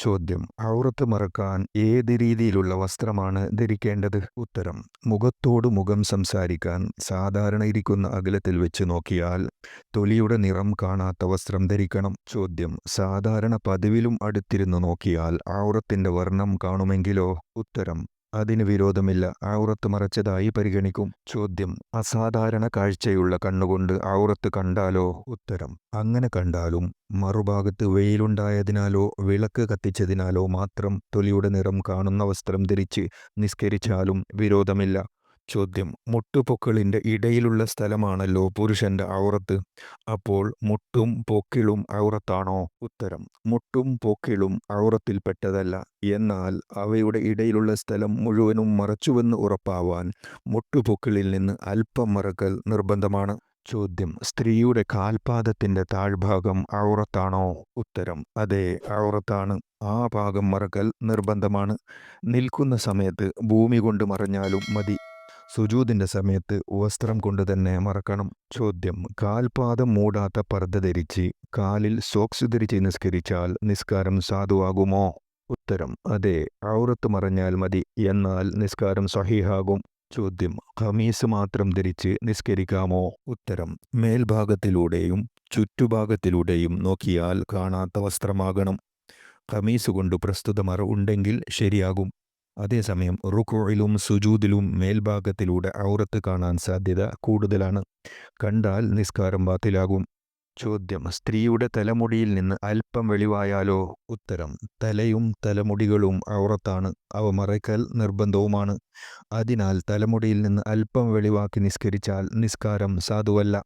ചോദ്യം. ഔറത്ത് മറക്കാൻ ഏത് രീതിയിലുള്ള വസ്ത്രമാണ് ധരിക്കേണ്ടത്? ഉത്തരം. മുഖത്തോട് മുഖം സംസാരിക്കാൻ സാധാരണ ഇരിക്കുന്ന അകലത്തിൽ വെച്ച് നോക്കിയാൽ തൊലിയുടെ നിറം കാണാത്ത വസ്ത്രം ധരിക്കണം. ചോദ്യം. സാധാരണ പതിവിലും അടുത്തിരുന്ന് നോക്കിയാൽ ഔറത്തിന്റെ വർണം കാണുമെങ്കിലോ? ഉത്തരം. അതിന് വിരോധമില്ല. ഔറത്ത് മറച്ചതായി പരിഗണിക്കും. ചോദ്യം. അസാധാരണ കാഴ്ചയുള്ള കണ്ണുകൊണ്ട് ഔറത്ത് കണ്ടാലോ? ഉത്തരം. അങ്ങനെ കണ്ടാലും മറുഭാഗത്ത് വെയിലുണ്ടായതിനാലോ? വിളക്ക് കത്തിച്ചതിനാലോ മാത്രം തൊലിയുടെ നിറം കാണുന്ന വസ്ത്രം ധരിച്ച് നിസ്കരിച്ചാലും വിരോധമില്ല. ചോദ്യം. മുട്ടുപൊക്കിളിന്റെ ഇടയിലുള്ള സ്ഥലമാണല്ലോ പുരുഷന്റെ ഔറത്ത്. അപ്പോൾ മുട്ടും പൊക്കിളും ഔറത്താണോ? ഉത്തരം. മുട്ടും പൊക്കിളും ഔറത്തിൽപ്പെട്ടതല്ല. എന്നാൽ അവയുടെ ഇടയിലുള്ള സ്ഥലം മുഴുവനും മറച്ചുവെന്ന് ഉറപ്പാവാൻ മുട്ടുപൊക്കിളിൽ നിന്ന് അല്പം മറക്കൽ നിർബന്ധമാണ്. ചോദ്യം. സ്ത്രീയുടെ കാൽപാദത്തിന്റെ താഴ്ഭാഗം ഔറത്താണോ? ഉത്തരം. അതെ ഔറത്താണ്. ആ ഭാഗം മറക്കൽ നിർബന്ധമാണ്. നിൽക്കുന്ന സമയത്ത് ഭൂമി കൊണ്ട് മറഞ്ഞാലും മതി. സുജൂദിന്റെ സമയത്ത് വസ്ത്രം കൊണ്ട് തന്നെ മറക്കണം. ചോദ്യം. കാൽപാദം മൂടാത്ത പർദ്ദ ധരിച്ച് കാലിൽ സോക്സ് ധരിച്ച് നിസ്കരിച്ചാൽ നിസ്കാരം സാധുവാകുമോ? ഉത്തരം. അതെ. ഔറത്ത് മറഞ്ഞാൽ മതി. എന്നാൽ നിസ്കാരം സഹിഹാകും. ചോദ്യം. ഖമീസ് മാത്രം ധരിച്ച് നിസ്കരിക്കാമോ? ഉത്തരം. മേൽഭാഗത്തിലൂടെയും ചുറ്റുഭാഗത്തിലൂടെയും നോക്കിയാൽ കാണാത്ത വസ്ത്രമാകണം. ഖമീസ് കൊണ്ട് പ്രസ്തുത മറ ഉണ്ടെങ്കിൽ ശരിയാകും. അതേസമയം റുക്കോയിലും സുജൂദിലും മേൽഭാഗത്തിലൂടെ ഔറത്ത് കാണാൻ സാധ്യത കൂടുതലാണ്. കണ്ടാൽ നിസ്കാരം ബാത്തിലാകും. ചോദ്യം സ്ത്രീയുടെ തലമുടിയിൽ നിന്ന് അല്പം വെളിവായാലോ? ഉത്തരം തലയും തലമുടികളും ഔറത്താണ്. അവ മറയ്ക്കൽ നിർബന്ധവുമാണ്. അതിനാൽ തലമുടിയിൽ നിന്ന് അല്പം വെളിവാക്കി നിസ്കരിച്ചാൽ നിസ്കാരം സാധുവല്ല.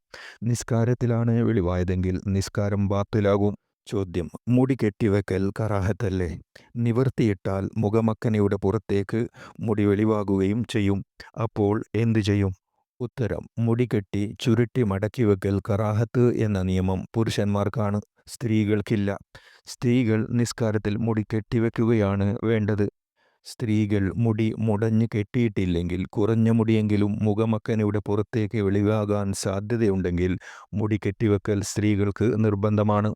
നിസ്കാരത്തിലാണ് വെളിവായതെങ്കിൽ നിസ്കാരം ബാത്തിലാകും. ചോദ്യം. മുടി കെട്ടിവെക്കൽ കറാഹത്തല്ലേ? നിവർത്തിയിട്ടാൽ മുഖമക്കനയുടെ പുറത്തേക്ക് മുടി വെളിവാകുകയും ചെയ്യും. അപ്പോൾ എന്തു ചെയ്യും? ഉത്തരം മുടി കെട്ടി ചുരുട്ടി മടക്കി വെക്കൽ കറാഹത്ത് എന്ന നിയമം പുരുഷന്മാർക്കാണ്. സ്ത്രീകൾക്കില്ല. സ്ത്രീകൾ നിസ്കാരത്തിൽ മുടി കെട്ടിവെക്കുകയാണ് വേണ്ടത്. സ്ത്രീകൾ മുടി മുടഞ്ഞു കെട്ടിയിട്ടില്ലെങ്കിൽ കുറഞ്ഞ മുടിയെങ്കിലും മുഖമക്കനയുടെ പുറത്തേക്ക് വെളിവാകാൻ സാധ്യതയുണ്ടെങ്കിൽ മുടി കെട്ടിവെക്കൽ സ്ത്രീകൾക്ക് നിർബന്ധമാണ്.